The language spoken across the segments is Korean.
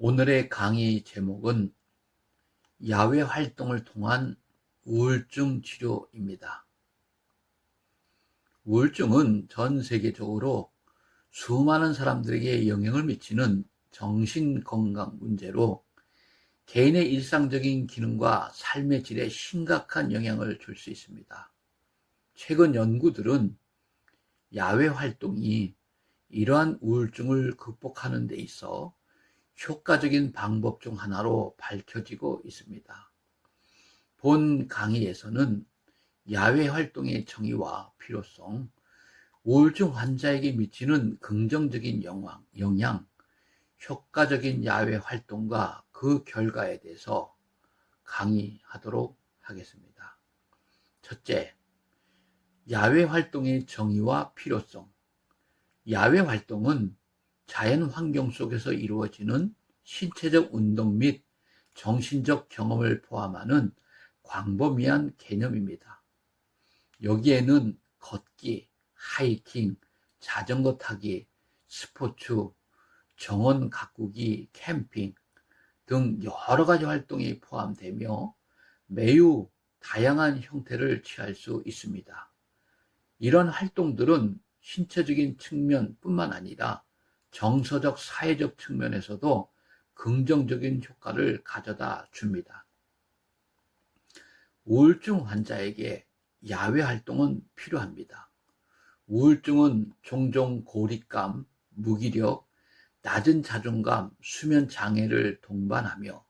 오늘의 강의 제목은 야외 활동을 통한 우울증 치료입니다. 우울증은 전 세계적으로 수많은 사람들에게 영향을 미치는 정신 건강 문제로 개인의 일상적인 기능과 삶의 질에 심각한 영향을 줄 수 있습니다. 최근 연구들은 야외 활동이 이러한 우울증을 극복하는 데 있어 효과적인 방법 중 하나로 밝혀지고 있습니다. 본 강의에서는 야외 활동의 정의와 필요성, 우울증 환자에게 미치는 긍정적인 영향, 영향, 효과적인 야외 활동과 그 결과에 대해서 강의하도록 하겠습니다. 첫째, 야외 활동의 정의와 필요성. 야외 활동은 자연 환경 속에서 이루어지는 신체적 운동 및 정신적 경험을 포함하는 광범위한 개념입니다. 여기에는 걷기, 하이킹, 자전거 타기, 스포츠, 정원 가꾸기, 캠핑 등 여러 가지 활동이 포함되며 매우 다양한 형태를 취할 수 있습니다. 이런 활동들은 신체적인 측면뿐만 아니라 정서적, 사회적 측면에서도 긍정적인 효과를 가져다 줍니다. 우울증 환자에게 야외 활동은 필요합니다. 우울증은 종종 고립감, 무기력, 낮은 자존감, 수면 장애를 동반하며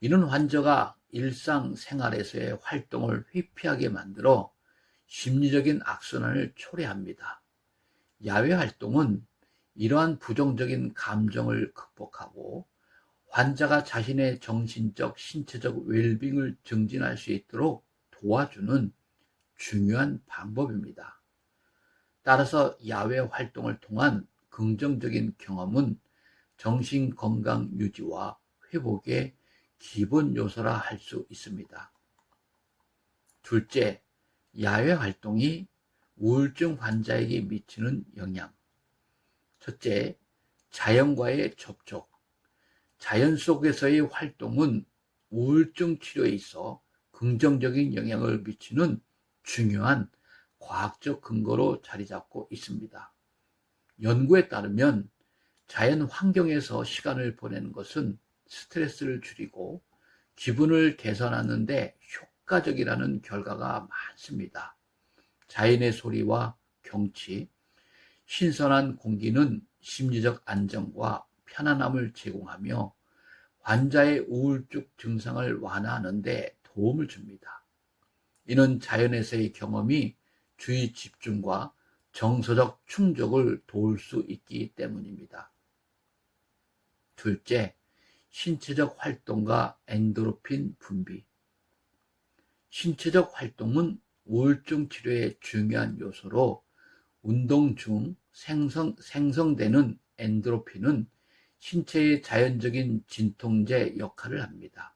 이런 환자가 일상생활에서의 활동을 회피하게 만들어 심리적인 악순환을 초래합니다. 야외 활동은 이러한 부정적인 감정을 극복하고 환자가 자신의 정신적, 신체적 웰빙을 증진할 수 있도록 도와주는 중요한 방법입니다. 따라서 야외 활동을 통한 긍정적인 경험은 정신 건강 유지와 회복의 기본 요소라 할 수 있습니다. 둘째, 야외 활동이 우울증 환자에게 미치는 영향. 첫째, 자연과의 접촉. 자연 속에서의 활동은 우울증 치료에 있어 긍정적인 영향을 미치는 중요한 과학적 근거로 자리 잡고 있습니다. 연구에 따르면 자연 환경에서 시간을 보내는 것은 스트레스를 줄이고 기분을 개선하는데 효과적이라는 결과가 많습니다. 자연의 소리와 경치, 신선한 공기는 심리적 안정과 편안함을 제공하며 환자의 우울증 증상을 완화하는데 도움을 줍니다. 이는 자연에서의 경험이 주의 집중과 정서적 충족을 도울 수 있기 때문입니다. 둘째, 신체적 활동과 엔도르핀 분비. 신체적 활동은 우울증 치료의 중요한 요소로 운동 중 생성, 생성되는 엔도르핀은 신체의 자연적인 진통제 역할을 합니다.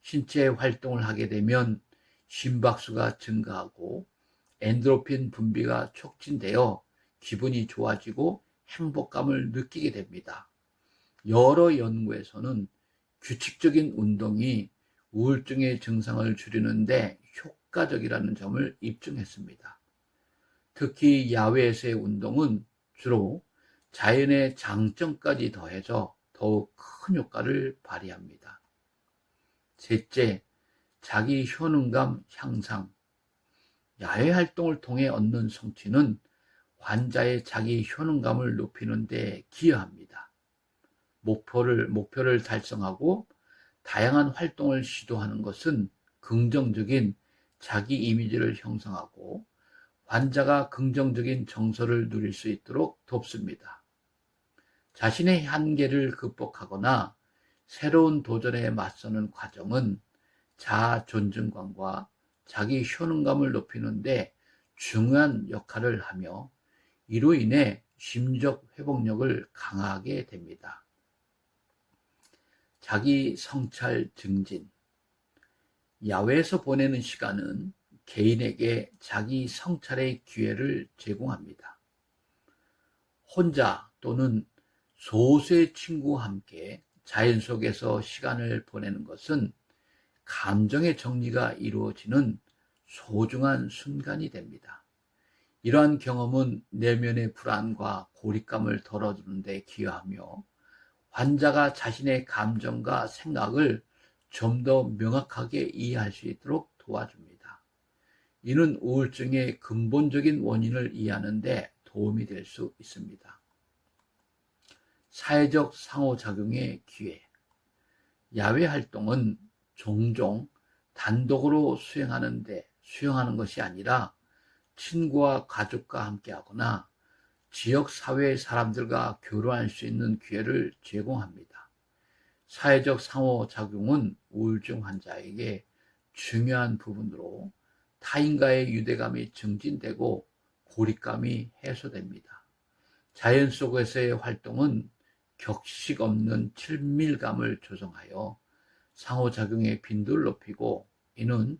신체 활동을 하게 되면 심박수가 증가하고 엔도르핀 분비가 촉진되어 기분이 좋아지고 행복감을 느끼게 됩니다. 여러 연구에서는 규칙적인 운동이 우울증의 증상을 줄이는데 효과적이라는 점을 입증했습니다. 특히 야외에서의 운동은 주로 자연의 장점까지 더해져 더욱 큰 효과를 발휘합니다. 셋째, 자기 효능감 향상. 야외 활동을 통해 얻는 성취는 환자의 자기 효능감을 높이는 데 기여합니다. 목표를, 목표를 달성하고 다양한 활동을 시도하는 것은 긍정적인 자기 이미지를 형성하고 환자가 긍정적인 정서를 누릴 수 있도록 돕습니다. 자신의 한계를 극복하거나 새로운 도전에 맞서는 과정은 자아 존중감과 자기 효능감을 높이는데 중요한 역할을 하며 이로 인해 심리적 회복력을 강하게 됩니다. 자기 성찰 증진. 야외에서 보내는 시간은 개인에게 자기 성찰의 기회를 제공합니다. 혼자 또는 소수의 친구와 함께 자연 속에서 시간을 보내는 것은 감정의 정리가 이루어지는 소중한 순간이 됩니다. 이러한 경험은 내면의 불안과 고립감을 덜어주는 데 기여하며 환자가 자신의 감정과 생각을 좀 더 명확하게 이해할 수 있도록 도와줍니다. 이는 우울증의 근본적인 원인을 이해하는 데 도움이 될 수 있습니다. 사회적 상호작용의 기회. 야외 활동은 종종 단독으로 수행하는데 수행하는 것이 아니라 친구와 가족과 함께 하거나 지역 사회의 사람들과 교류할 수 있는 기회를 제공합니다. 사회적 상호작용은 우울증 환자에게 중요한 부분으로 타인과의 유대감이 증진되고 고립감이 해소됩니다. 자연 속에서의 활동은 격식 없는 친밀감을 조성하여 상호작용의 빈도를 높이고 이는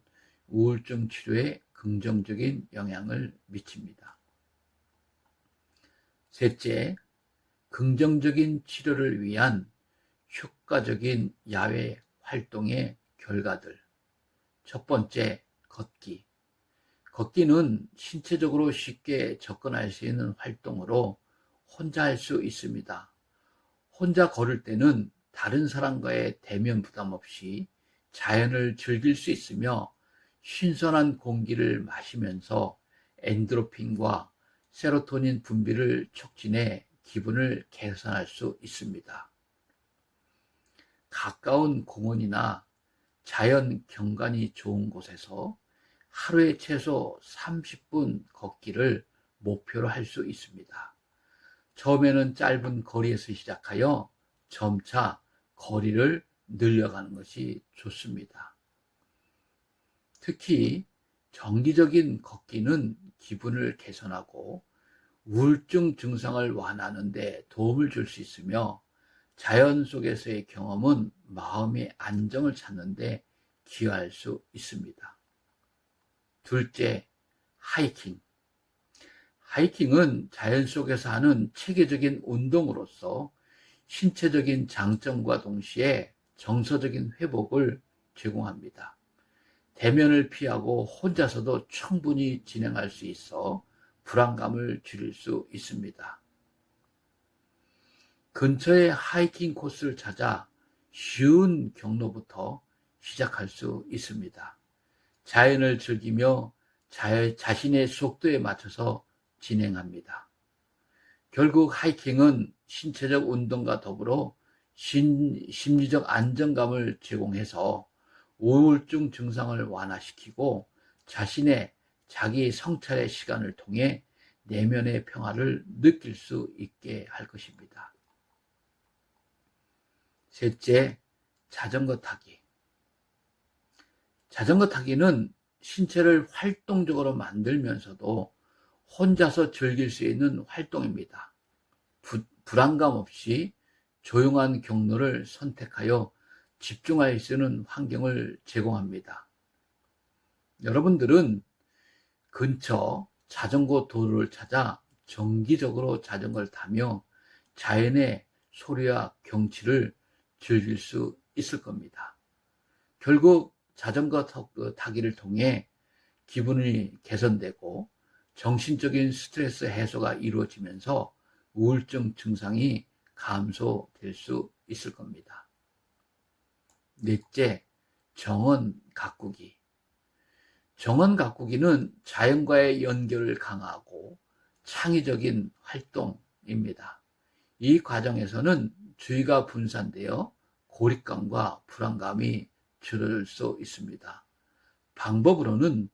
우울증 치료에 긍정적인 영향을 미칩니다. 셋째, 긍정적인 치료를 위한 효과적인 야외 활동의 결과들. 첫 번째, 걷기. 걷기는 신체적으로 쉽게 접근할 수 있는 활동으로 혼자 할 수 있습니다. 혼자 걸을 때는 다른 사람과의 대면 부담 없이 자연을 즐길 수 있으며 신선한 공기를 마시면서 엔드로핀과 세로토닌 분비를 촉진해 기분을 개선할 수 있습니다. 가까운 공원이나 자연 경관이 좋은 곳에서 하루에 최소 30분 걷기를 목표로 할 수 있습니다. 처음에는 짧은 거리에서 시작하여 점차 거리를 늘려가는 것이 좋습니다. 특히 정기적인 걷기는 기분을 개선하고 우울증 증상을 완화하는 데 도움을 줄 수 있으며 자연 속에서의 경험은 마음의 안정을 찾는 데 기여할 수 있습니다. 둘째, 하이킹. 하이킹은 자연 속에서 하는 체계적인 운동으로서 신체적인 장점과 동시에 정서적인 회복을 제공합니다. 대면을 피하고 혼자서도 충분히 진행할 수 있어 불안감을 줄일 수 있습니다. 근처의 하이킹 코스를 찾아 쉬운 경로부터 시작할 수 있습니다. 자연을 즐기며 자신의 속도에 맞춰서 진행합니다. 결국 하이킹은 신체적 운동과 더불어 신, 심리적 안정감을 제공해서 우울증 증상을 완화시키고 자신의 자기 성찰의 시간을 통해 내면의 평화를 느낄 수 있게 할 것입니다. 셋째, 자전거 타기. 자전거 타기는 신체를 활동적으로 만들면서도 혼자서 즐길 수 있는 활동입니다. 부, 불안감 없이 조용한 경로를 선택하여 집중할 수 있는 환경을 제공합니다. 여러분들은 근처 자전거 도로를 찾아 정기적으로 자전거를 타며 자연의 소리와 경치를 즐길 수 있을 겁니다. 결국 자전거 타기를 통해 기분이 개선되고 정신적인 스트레스 해소가 이루어지면서 우울증 증상이 감소될 수 있을 겁니다. 넷째, 정원 가꾸기. 정원 가꾸기는 자연과의 연결을 강화하고 창의적인 활동입니다. 이 과정에서는 주의가 분산되어 고립감과 불안감이 줄어들 수 있습니다. 방법으로는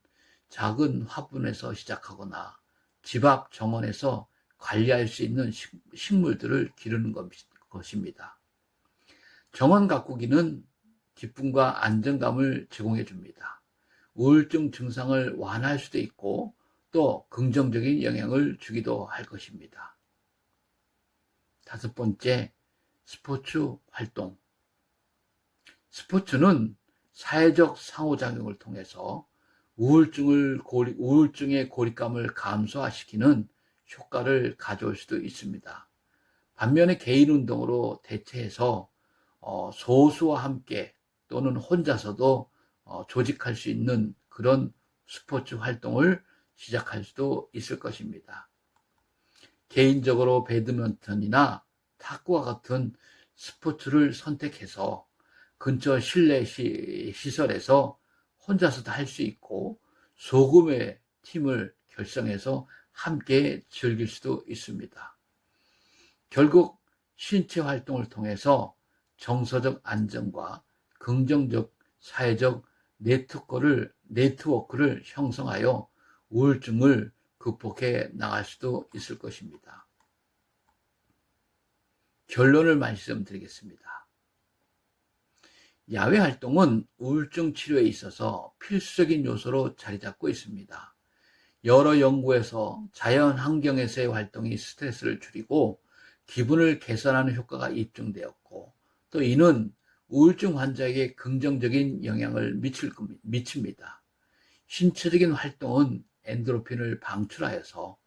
작은 화분에서 시작하거나 집 앞 정원에서 관리할 수 있는 식물들을 기르는 것입니다. 정원 가꾸기는 기쁨과 안정감을 제공해 줍니다. 우울증 증상을 완화할 수도 있고 또 긍정적인 영향을 주기도 할 것입니다. 다섯 번째, 스포츠 활동. 스포츠는 사회적 상호작용을 통해서 우울증을 고리, 우울증의 고립감을 감소화시키는 효과를 가져올 수도 있습니다. 반면에 개인 운동으로 대체해서 어, 소수와 함께 또는 혼자서도 어, 조직할 수 있는 그런 스포츠 활동을 시작할 수도 있을 것입니다. 개인적으로 배드민턴이나 탁구와 같은 스포츠를 선택해서 근처 실내 시, 시설에서 혼자서도 할 수 있고 소금의 팀을 결성해서 함께 즐길 수도 있습니다. 결국 신체 활동을 통해서 정서적 안정과 긍정적 사회적 네트워크를, 네트워크를 형성하여 우울증을 극복해 나갈 수도 있을 것입니다. 결론을 말씀드리겠습니다. 야외 활동은 우울증 치료에 있어서 필수적인 요소로 자리 잡고 있습니다. 여러 연구에서 자연 환경에서의 활동이 스트레스를 줄이고 기분을 개선하는 효과가 입증되었고 또 이는 우울증 환자에게 긍정적인 영향을 미칠, 미칩니다. 신체적인 활동은 엔도르핀을 방출하여서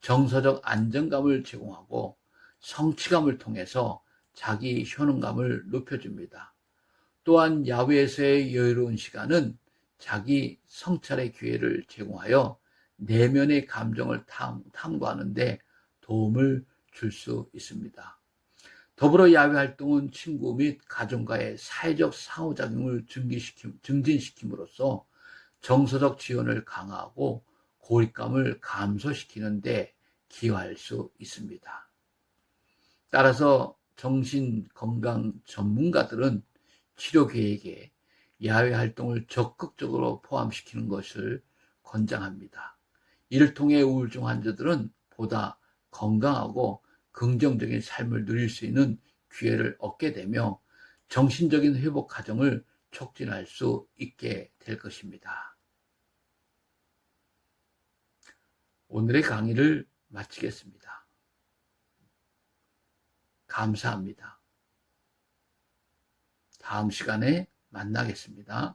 정서적 안정감을 제공하고 성취감을 통해서 자기 효능감을 높여줍니다. 또한 야외에서의 여유로운 시간은 자기 성찰의 기회를 제공하여 내면의 감정을 탐, 탐구하는데 도움을 줄 수 있습니다. 더불어 야외 활동은 친구 및 가족과의 사회적 상호작용을 증기시킴, 증진시킴으로써 정서적 지원을 강화하고 고립감을 감소시키는데 기여할 수 있습니다. 따라서 정신건강 전문가들은 치료 계획에 야외 활동을 적극적으로 포함시키는 것을 권장합니다. 이를 통해 우울증 환자들은 보다 건강하고 긍정적인 삶을 누릴 수 있는 기회를 얻게 되며 정신적인 회복 과정을 촉진할 수 있게 될 것입니다. 오늘의 강의를 마치겠습니다. 감사합니다. 다음 시간에 만나겠습니다.